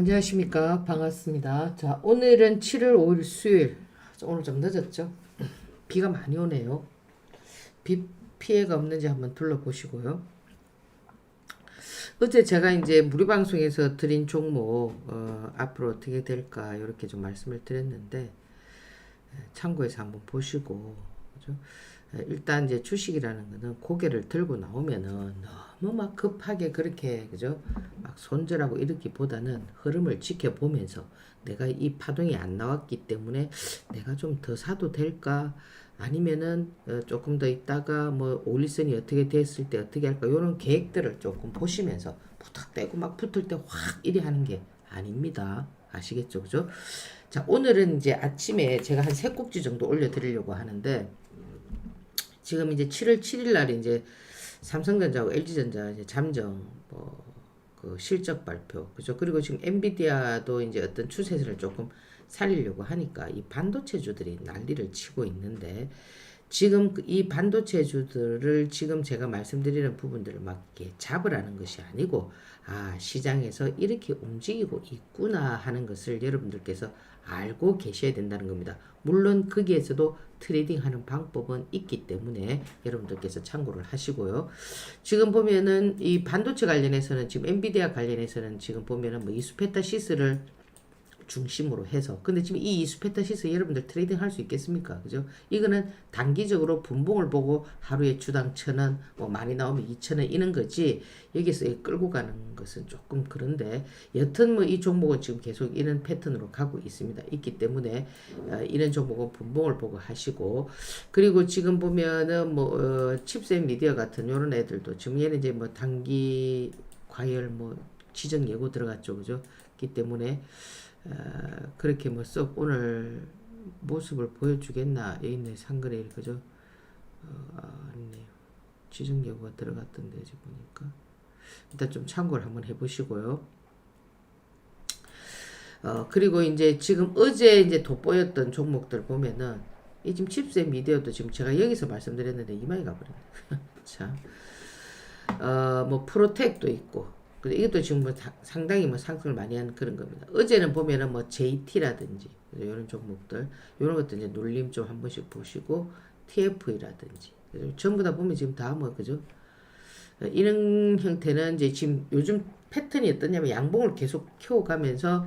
안녕하십니까. 반갑습니다. 자 오늘은 7월 5일 수요일. 자, 오늘 좀 늦었죠? 비가 많이 오네요. 비 피해가 없는지 한번 둘러보시고요. 어제 제가 이제 무료 방송에서 드린 종목 어, 앞으로 어떻게 될까 이렇게 좀 말씀을 드렸는데 에, 참고해서 한번 보시고 그죠? 에, 일단 이제 주식이라는 거는 고개를 들고 나오면은 너무 막 급하게 그렇게 그죠? 막 손절하고 이렇기보다는 흐름을 지켜보면서 내가 이 파동이 안 나왔기 때문에 내가 좀 더 사도 될까? 아니면은 어, 조금 더 있다가 뭐 올리선이 어떻게 됐을 때 어떻게 할까? 이런 계획들을 조금 보시면서 부탁대고 막 붙을 때 확 이리 하는 게 아닙니다. 아시겠죠? 그죠? 자, 오늘은 이제 아침에 제가 한 세 꼭지 정도 올려드리려고 하는데 지금 이제 7월 7일 날 이제 삼성전자하고 LG전자 이제 잠정 뭐 그 실적 발표. 그죠? 그리고 지금 엔비디아도 이제 어떤 추세를 조금 살리려고 하니까 이 반도체주들이 난리를 치고 있는데 지금 그이 반도체주들을 지금 제가 말씀드리는 부분들을 막 이렇게 잡으라는 것이 아니고 아 시장에서 이렇게 움직이고 있구나 하는 것을 여러분들께서 알고 계셔야 된다는 겁니다. 물론 거기에서도 트레이딩하는 방법은 있기 때문에 여러분들께서 참고를 하시고요. 지금 보면은 이 반도체 관련해서는 지금 엔비디아 관련해서는 지금 보면은 뭐 이수페타시스를 중심으로 해서 근데 지금 이 이수페타시스 여러분들 트레이딩 할 수 있겠습니까? 그죠? 이거는 단기적으로 분봉을 보고 하루에 주당 천 원, 뭐 많이 나오면 이천 원 이는 거지 여기서 끌고 가는 것은 조금 그런데 여튼 뭐 이 종목은 지금 계속 이런 패턴으로 가고 있습니다. 있기 때문에 어, 이런 종목은 분봉을 보고 하시고 그리고 지금 보면은 뭐 어, 칩셋 미디어 같은 이런 애들도 지금 얘는 이제 뭐 단기 과열 뭐 지정 예고 들어갔죠, 그죠? 기 때문에 어, 그렇게 뭐 썩 오늘 모습을 보여주겠나 있네 상그레일 그죠? 어, 아, 아니네요. 지정 예고가 들어갔던데 이제 보니까 일단 좀 참고를 한번 해보시고요. 어 그리고 이제 지금 어제 이제 돋보였던 종목들 보면은 이 지금 칩셋 미디어도 지금 제가 여기서 말씀드렸는데 이만이 가버렸네. 참. 어뭐 프로텍도 있고 근데 이것도 지금 뭐 사- 상당히 뭐 상승을 많이 한 그런 겁니다. 어제는 보면은 뭐 JT라든지 이런 종목들 이런 것도 이제 눌림 좀 한 번씩 보시고 TF라든지 전부 다 보면 지금 다 뭐 그죠? 어, 이런 형태는 이제 지금 요즘 패턴이 어떠냐면 양봉을 계속 키워가면서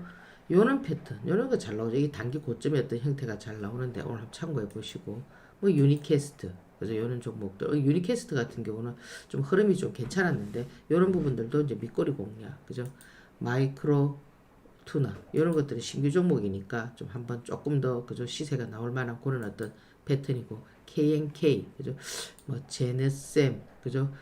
요런 패턴, 요런 거 잘 나오죠. 이게 단기 어떤 형태가 잘 나오는데 오늘 한번 참고해 보시고 뭐 유니캐스트 그래서 요런 종목들 어, 유니캐스트 같은 경우는 좀 흐름이 좀 괜찮았는데 요런 부분들도 이제 밑거리 공략 그죠? 마이크로 투나 이런 것들이 신규 종목이니까 좀 한번 조금 더 그죠? 시세가 나올 만한 그런 어떤 패턴이고 KNK 그죠? 뭐 제네셈 그죠?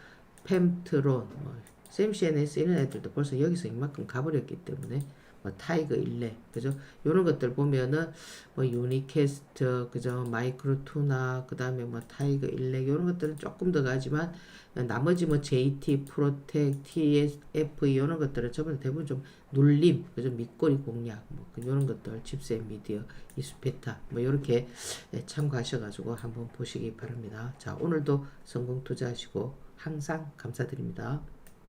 펜트론 뭐 샘CNS 이런 애들도 벌써 여기서 이만큼 가버렸기 때문에 뭐 타이거 일레 그죠? 이런 것들 보면은 뭐 유니캐스트 그죠? 마이크로 투나 그 다음에 뭐 타이거 일레 이런 것들은 조금 더 가지만 나머지 뭐 JT 프로텍 TSF 이런 것들은 저번에 대부분 좀 눌림 그죠? 밑꼬리 공략 뭐 이런 것들 칩셋 미디어 이수페타 뭐 이렇게 예, 참고하셔 가지고 한번 보시기 바랍니다. 자 오늘도 성공 투자하시고 항상 감사드립니다.